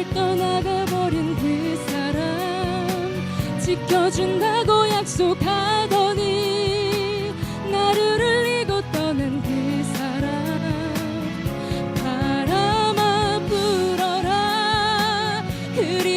나를 떠나가 버린 그 사람. 지켜준다고 약속하더니 나를 흘리고 떠난 그 사람. 바람아 불어라. 그리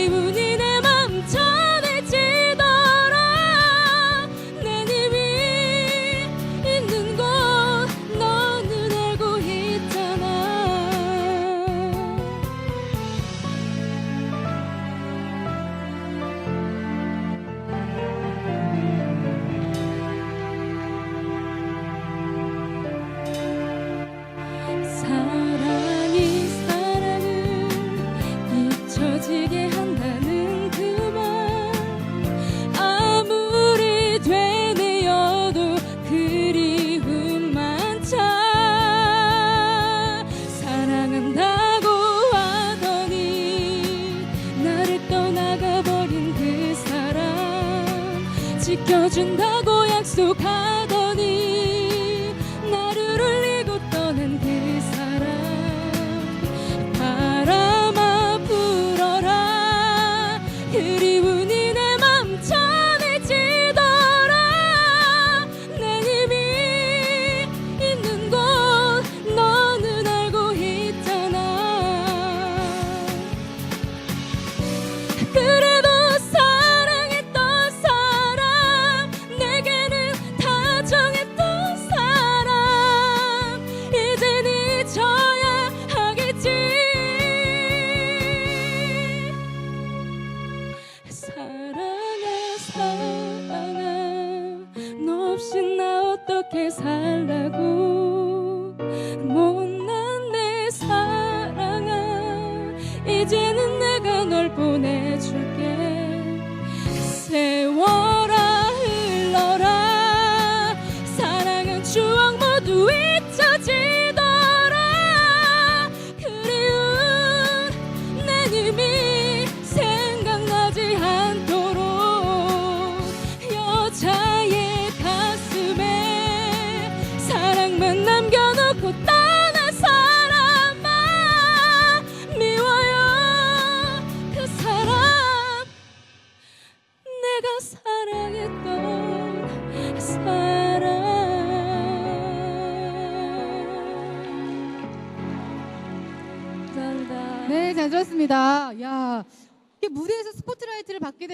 지켜준다고 약속하더니 사랑아 너 없이 나 어떻게 살라고? 못난 내 사랑아 이제는 내가 널 보내줄게. 세월아 흘러라. 사랑은 추억 모두 잊 놓고 떠난 사람아 미워요 그 사람 내가 사랑했던 사람 감사합니다 네, 잘 들었습니다. 야, 이게 무대에서 스포트라이트를 받게 되